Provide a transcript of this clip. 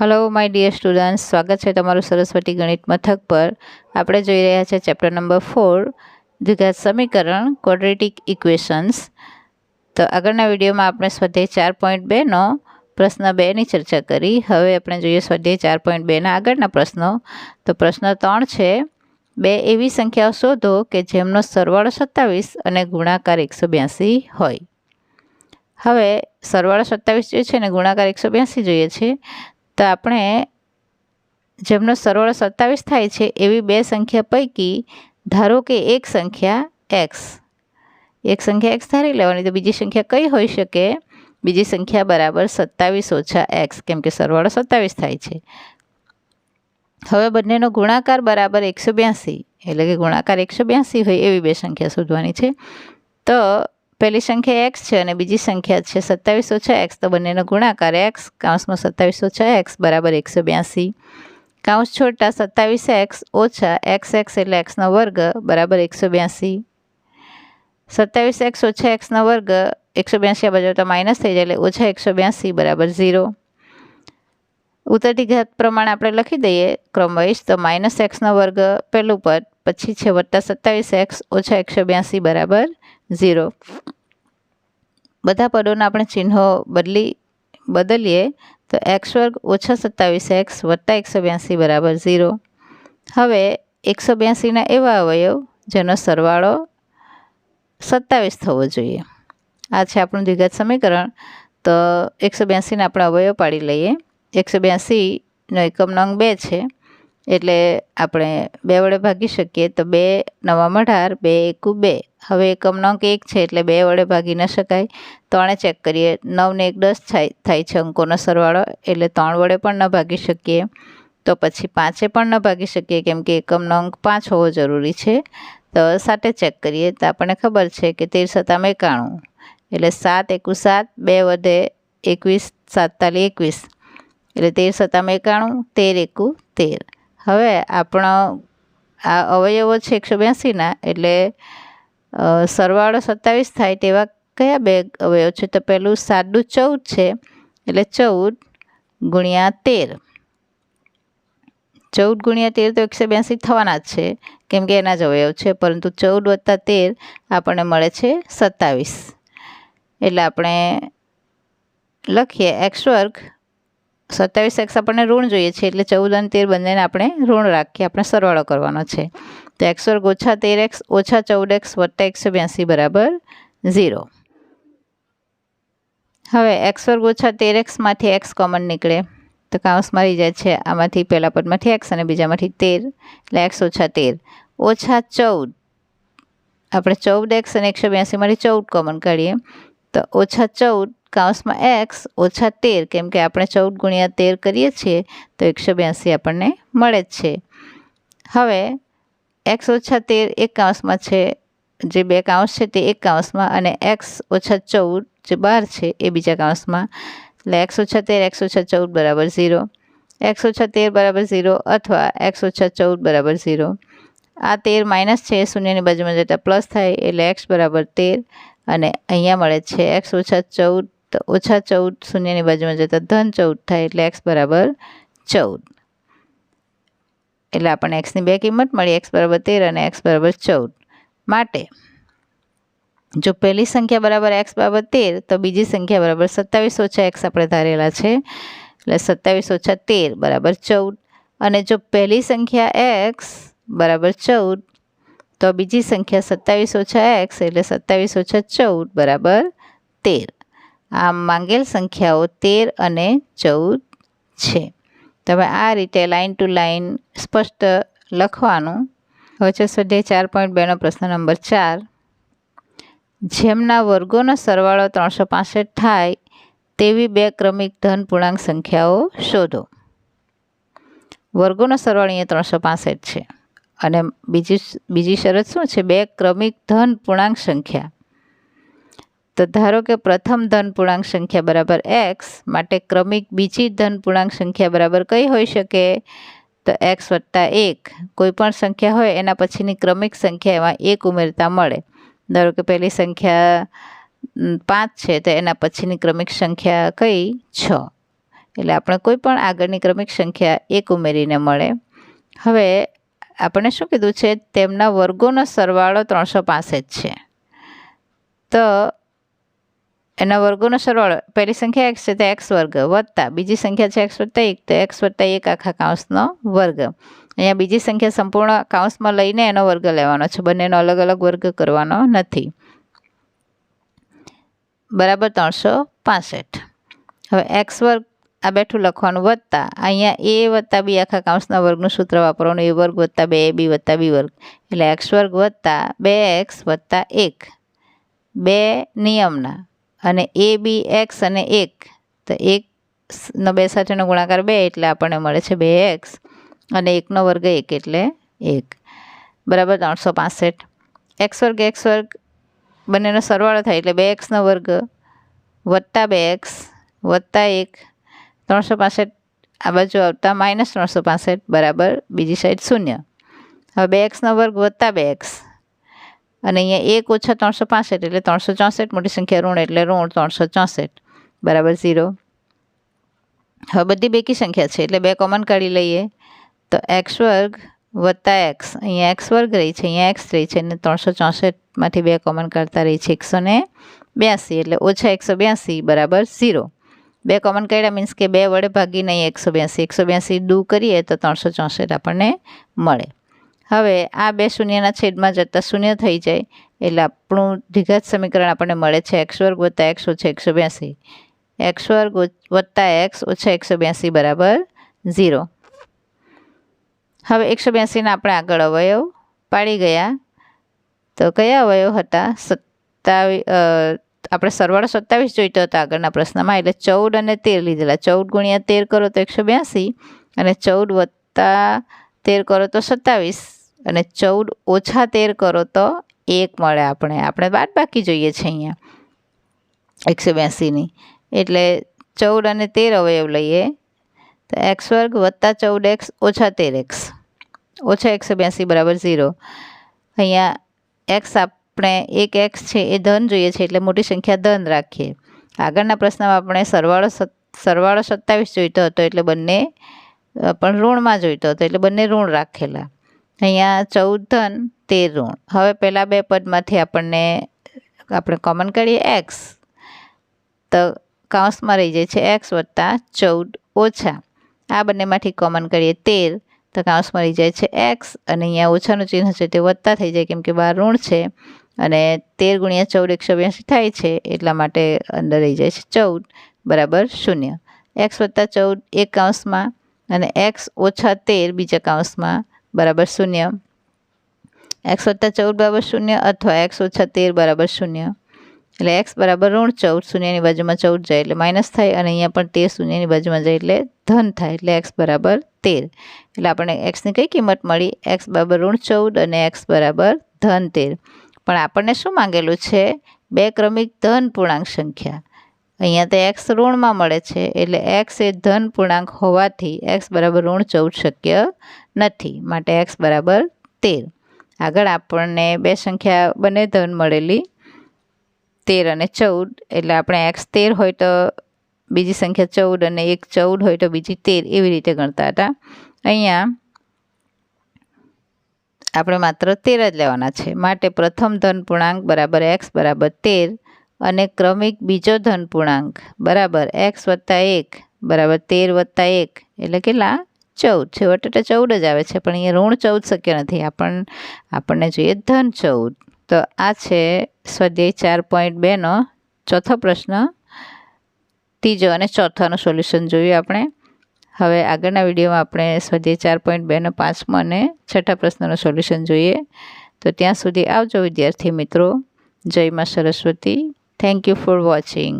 Hello my dear students સ્વાગત છે તમારું સરસ્વતી ગણિત મથક પર. આપણે જોઈ રહ્યા છે ચેપ્ટર નંબર ફોર દ્વિઘાત સમીકરણ ક્વોડ્રેટિક ઇક્વેશન્સ તો આગળના વિડીયોમાં આપણે સ્વાધ્યાય ચાર પોઈન્ટ બેનો પ્રશ્ન બેની ચર્ચા કરી. હવે આપણે જોઈએ સ્વાધ્યાય ચાર પોઈન્ટ બેના આગળના પ્રશ્નો. તો પ્રશ્ન ત્રણ છે, બે એવી સંખ્યાઓ શોધો કે જેમનો સરવાળો સત્તાવીસ અને ગુણાકાર એકસો બ્યાસી હોય. હવે સરવાળો સત્તાવીસ જોઈએ છે અને ગુણાકાર એકસો બ્યાસી જોઈએ છે. તો આપણે જેમનો સરવાળો સત્તાવીસ થાય છે, એવી બે સંખ્યા પૈકી ધારો કે એક સંખ્યા એક્સ એક સંખ્યા એક્સ ધારી લેવાની, તો બીજી સંખ્યા કઈ હોઈ શકે? બીજી સંખ્યા બરાબર સત્તાવીસ ઓછા એક્સ કેમ કે સરવાળો સત્તાવીસ થાય છે. હવે બંનેનો ગુણાકાર બરાબર એકસો બ્યાસી, એટલે કે ગુણાકાર એકસો બ્યાસી હોય એવી બે સંખ્યા શોધવાની છે. તો પહેલી સંખ્યા એક્સ છે અને બીજી સંખ્યા છે સત્તાવીસ ઓછા એક્સ તો બંનેનો ગુણાકાર એક્સ કાઉન્સમાં સત્તાવીસ ઓછા એક્સ બરાબર એકસો બ્યાસી. કાઉન્સ છોટા સત્તાવીસ એક્સ ઓછા એક્સ એક્સ એટલે એક્સનો વર્ગ બરાબર એકસો બ્યાસી. સત્તાવીસ એક્સ ઓછા એક્સનો વર્ગ એકસો બ્યાસી આ બાજુ તો માઇનસ થઈ જાય એટલે ઓછા એકસો બ્યાસી બરાબર ઝીરો ઉતરતી ઘાત પ્રમાણે આપણે લખી દઈએ ક્રમવાઇઝ તો માઇનસ એક્સનો વર્ગ પહેલું પદ, પછી છે વત્તા સત્તાવીસ એક્સ ઓછા એકસો બ્યાસી બરાબર ઝીરો. બધા પદોના આપણે ચિહ્નો બદલી, બદલીએ તો એક્સ વર્ગ ઓછા સત્તાવીસ એક્સ વત્તા એકસો બ્યાસી બરાબર ઝીરો. હવે એકસો બ્યાસીના એવા અવયવ જેનો સરવાળો સત્તાવીસ થવો જોઈએ. આ છે આપણું દ્વિઘાત સમીકરણ. તો એકસો બ્યાસીના આપણે અવયવ પાડી લઈએ. એકસો બ્યાસીનો એકમ નંગ બે છે. એટલે આપણે બે વડે ભાગી શકીએ તો બે નવા અઢાર, બે એકુ બે. હવે એકમ અંક એક છે એટલે બે વડે ભાગી ન શકાય. ત્રણે ચેક કરીએ. નવને એક દસ થાય થાય છે અંકોનો સરવાળો એટલે ત્રણ વડે પણ ન ભાગી શકીએ. તો પછી પાંચે પણ ન ભાગી શકીએ કેમ કે એકમનો અંક પાંચ હોવો જરૂરી છે. તો સાતે ચેક કરીએ તો આપણને ખબર છે કે તેર સત્તામાં એકાણું. એટલે સાત એકુ સાત, બે વધે એકવીસ, સાતતાલી એકવીસ. એટલે તેર સતામ એકાણું, તેર એકુ તેર. હવે આપણો આ અવયવો છે એકસો બ્યાસીના, એટલે સરવાળો સત્તાવીસ થાય તેવા કયા બે અવયવ છે? તો પહેલું સાદું ચૌદ છે, એટલે ચૌદ ગુણ્યા તેર. ચૌદ ગુણ્યા તેર તો એકસો બ્યાસી થવાના જ છે, કેમ કે એના જ અવયવ છે, પરંતુ ચૌદ વત્તા તેર આપણને મળે છે સત્તાવીસ. એટલે આપણે લખીએ, એક્સ વર્ગ સત્તાવીસ એક્સ આપણને ઋણ જોઈએ છે, એટલે ચૌદ અને તેર બંનેને આપણે ઋણ રાખીએ, આપણે સરવાળો કરવાનો છે. તો એક્સ વર્ગ ઓછા તેર એક્સ ઓછા ચૌદ એક્સ વત્તા એકસો બ્યાસી બરાબર ઝીરો. હવે એક્સ વર્ગ ઓછા તેર એક્સમાંથી એક્સ કોમન નીકળે. તો કાઉસ મારી જાય છે, આમાંથી પહેલા પદમાંથી એક્સ અને બીજામાંથી તેર. એટલે એક્સ ઓછા તેર. ઓછા ચૌદ. આપણે ચૌદ એક્સ અને એકસો બ્યાસીમાંથી ચૌદ કોમન કાઢીએ. તો ઓછા ચૌદ કાઉન્સમાં એક્સ, ઓછા તેર, કેમ કે આપણે ચૌદ ગુણ્યા તેર કરીએ છીએ, તો એકસો બ્યાસી આપણને મળે જ છે. હવે, એક્સ ઓછા તેર એક કાઉન્સમાં છે, જે બે કાઉન્સ છે તે એક કાઉન્સમાં અને એક્સ ઓછા ચૌદ જે બાર છે એ બીજા કાઉન્સમાં એટલે એક્સ ઓછા તેર, એક્સ ઓછા ચૌદ બરાબર ઝીરો. એક્સ ઓછા તેર બરાબર ઝીરો અથવા એક્સ ઓછા ચૌદ બરાબર ઝીરો. આ તેર માઇનસ છે શૂન્યની બાજુમાં જતાં પ્લસ થાય, એટલે એક્સ બરાબર તેર. અને અહીંયા મળે છે એક્સ ઓછા ચૌદ તો ઓછા ચૌદ શૂન્યની બાજુમાં જતાં ધન ચૌદ થાય એટલે એક્સ બરાબર ચૌદ. એટલે આપણને એક્સની બે કિંમત મળી એક્સ બરાબર તેર અને એક્સ બરાબર ચૌદ. માટે, જો પહેલી સંખ્યા બરાબર એક્સ બરાબર તેર, તો બીજી સંખ્યા બરાબર સત્તાવીસ ઓછા એક્સ આપણે ધારેલા છે. એટલે સત્તાવીસ ઓછા તેર બરાબર ચૌદ. અને જો પહેલી સંખ્યા એક્સ બરાબર ચૌદ તો બીજી સંખ્યા સત્તાવીસ ઓછા એક્સ એટલે સત્તાવીસ ઓછા ચૌદ, બરાબર? તેર. આમ માંગેલ સંખ્યાઓ તેર અને ચૌદ છે. તમે આ રીતે લાઇન ટુ લાઇન સ્પષ્ટ લખવાનું. હવે છે ચાર પોઈન્ટ બેનો પ્રશ્ન નંબર ચાર. જેમના વર્ગોનો સરવાળો ત્રણસો પાસઠ થાય તેવી બે ક્રમિક ધન પૂર્ણાંક સંખ્યાઓ શોધો. વર્ગોનો સરવાળો અહીંયા ત્રણસો પાસઠ છે. અને બીજી બીજી શરત શું છે? બે ક્રમિક ધન પૂર્ણાંક સંખ્યા. તો ધારો કે પ્રથમ ધન પૂર્ણાંક સંખ્યા બરાબર એક્સ માટે ક્રમિક બીજી ધન પૂર્ણાંક સંખ્યા બરાબર કઈ હોઈ શકે? તો એક્સ વત્તા એક. કોઈ પણ સંખ્યા હોય એના પછીની ક્રમિક સંખ્યા એમાં એક ઉમેરતા મળે. ધારો કે પહેલી સંખ્યા પાંચ છે, તો એના પછીની ક્રમિક સંખ્યા કઈ? છ. એટલે આપણે કોઈ પણ આગળની ક્રમિક સંખ્યા એક ઉમેરીને મળે. હવે આપણે શું કીધું છે? તેમના વર્ગોનો સરવાળો ત્રણસો પાસઠ છે. તો એના વર્ગોનો સરવાળો, પહેલી સંખ્યા એક્સ છે તો એક્સ વર્ગ વત્તા, બીજી સંખ્યા છે એક્સ વત્તા એક, તો એક્સ વત્તા એક આખા કાઉન્સનો વર્ગ. અહીંયા બીજી સંખ્યા સંપૂર્ણ કાઉન્સમાં લઈને એનો વર્ગ લેવાનો છે. બંનેનો અલગ અલગ વર્ગ કરવાનો નથી. બરાબર ત્રણસો પાસઠ. હવે એક્સ વર્ગ આ બેઠું લખવાનું વત્તા. અહીંયા એ વત્તા બી આખા કાઉન્સના વર્ગનું સૂત્ર વાપરવાનું. એ વર્ગ વત્તા બે બી વત્તા બી વર્ગ. એટલે એક્સ વર્ગ વત્તા બે એક્સ વત્તા એક. બે નિયમના. અને એ બી એક્સ અને એક. તો એક નો બે સાથેનો ગુણાકાર બે એટલે આપણને મળે છે બે એક્સ. અને એકનો વર્ગ એક એટલે એક. બરાબર ત્રણસો પાસઠ. એક્સ વર્ગ એક્સ વર્ગ બંનેનો સરવાળો થાય એટલે બે એક્સનો વર્ગ વત્તા બે એક્સ વત્તા એક ત્રણસો પાસઠ, આ બાજુ આવતા માઇનસ ત્રણસો પાસઠ, બરાબર. બીજી સાઈડ શૂન્ય. હવે બે એક્સનો વર્ગ વત્તા બે એક્સ. અને અહીંયા એક ઓછા ત્રણસો પાસઠ એટલે ત્રણસો ચોસઠ મોટી સંખ્યા ઋણ એટલે ઋણ ત્રણસો ચોસઠ, બરાબર ઝીરો. હવે બધી બેકી સંખ્યા છે એટલે બે કોમન કાઢી લઈએ. તો એક્સ વર્ગ વત્તા એક્સ. અહીંયા એક્સ વર્ગ રહી છે, અહીંયા એક્સ રહી છે, અને ત્રણસો ચોસઠમાંથી બે કોમન કાઢતા રહી છે એકસો ને બ્યાસી એટલે ઓછા એકસો બ્યાસી, બરાબર ઝીરો. બે કોમન કર્યા મીન્સ કે બે વડે ભાગી નહીં એકસો બ્યાસી. એકસો બ્યાસી દુ કરીએ તો ત્રણસો ચોસઠ આપણને મળે. હવે આ બે શૂન્યના છેદમાં જતાં શૂન્ય થઈ જાય એટલે આપણું દ્વિઘાત સમીકરણ આપણને મળે છે એક્સ વર્ગ વત્તા એક્સ ઓછા એકસો બ્યાસી. એક્સ વર્ગ વત્તા એક્સ ઓછા એકસો બ્યાસી બરાબર ઝીરો. હવે એકસો બ્યાસીના આપણે આગળ અવયવ પાડી ગયા. તો કયા અવયવ હતા? સત્તાવીસ આપણે સરવાળો સત્તાવીસ જોઈતો હતો આગળના પ્રશ્નમાં, એટલે ચૌદ અને તેર લીધેલા. ચૌદ ગુણ્યા તેર કરો તો એકસો બ્યાસી અને ચૌદ વત્તા તેર કરો તો સત્તાવીસ અને ચૌદ ઓછા તેર કરો તો એક મળે આપણે. આપણે બાદ બાકી જોઈએ છે અહીંયા એકસો બ્યાસીની. એટલે ચૌદ અને તેર અવયવ લઈએ. તો એક્સ વર્ગ વત્તા ચૌદ એક્સ ઓછા તેર એક્સ. ઓછા એકસો બ્યાસી બરાબર ઝીરો. અહીંયા એક્સ આપણે એક એક્સ છે એ ધન જોઈએ છે, એટલે મોટી સંખ્યા ધન રાખીએ. આગળના પ્રશ્નમાં આપણે સરવાળો સરવાળો સત્તાવીસ જોઈતો હતો, એટલે બંને પણ ઋણમાં જોઈતો હતો, એટલે બંને ઋણ રાખેલા. અહીંયા ચૌદ ધન, તેર ઋણ. હવે પહેલાં બે પદમાંથી આપણને, આપણે કોમન કરીએ એક્સ તો કાઉન્સમાં રહી જાય છે એક્સ વત્તા ચૌદ ઓછા. આ બંનેમાંથી કોમન કરીએ તેર, તો કાઉન્સમાં રહી જાય છે એક્સ અને અહીંયા ઓછાનું ચિહ્ન છે તે વત્તા થઈ જાય, કેમ કે બાર ઋણ છે. અને તેર ગુણ્યા ચૌદ એકસો બ્યાસી થાય છે એટલા માટે અંદર રહી જાય છે ચૌદ બરાબર શૂન્ય. એક્સ વત્તા ચૌદ એક કાઉન્સમાં અને એક્સ ઓછા તેર બીજા કાઉન્સમાં બરાબર શૂન્ય. એક્સ વત્તા ચૌદ બરાબર શૂન્ય અથવા એક્સ ઓછા તેર બરાબર શૂન્ય. એટલે એક્સ બરાબર ઋણ ચૌદ શૂન્યની બાજુમાં ચૌદ જાય એટલે માઇનસ થાય અને અહીંયા પણ તેર શૂન્યની બાજુમાં જાય એટલે ધન થાય એટલે એક્સ બરાબર તેર. એટલે આપણને એક્સની કઈ કિંમત મળી? એક્સ બરાબર ઋણ ચૌદ અને એક્સ બરાબર ધન તેર. પણ આપણને શું માંગેલું છે? બે ક્રમિક ધન પૂર્ણાંક સંખ્યા. અહીંયા તો એક્સ ઋણમાં મળે છે, એટલે એક્સ એ ધન પૂર્ણાંક હોવાથી એક્સ બરાબર ઋણ ચૌદ શક્ય નથી, માટે એક્સ બરાબર તેર. આગળ આપણને બે સંખ્યા બંને ધન મળેલી, તેર અને ચૌદ, એટલે આપણે એક્સ તેર હોય તો બીજી સંખ્યા ચૌદ અને એક ચૌદ હોય તો બીજી તેર, એવી રીતે ગણતા હતા. અહીંયા આપણે માત્ર તેર જ લેવાના છે. માટે પ્રથમ ધન પૂર્ણાંક બરાબર એક્સ બરાબર તેર અને ક્રમિક બીજો ધન પૂર્ણાંક બરાબર એક્સ વત્તા એક બરાબર તેર વત્તા એક એટલે કેટલા ચૌદ. છેવટે તો ચૌદ જ આવે છે, પણ અહીંયા ઋણ ચૌદ શક્ય નથી. આપણ, આપણને જોઈએ ધન ચૌદ. તો આ છે સ્વાધ્યાય ચાર પોઈન્ટ બેનો ચોથો પ્રશ્ન. ત્રીજો અને ચોથાનું સોલ્યુશન જોયું આપણે. હવે આગળના વિડીયોમાં આપણે સ્વાધ્યાય ચાર પોઈન્ટ બેનો પાંચમો અને છઠ્ઠા પ્રશ્નનું સોલ્યુશન જોઈએ. તો ત્યાં સુધી આવજો વિદ્યાર્થી મિત્રો. જય માં Saraswati. Thank you for watching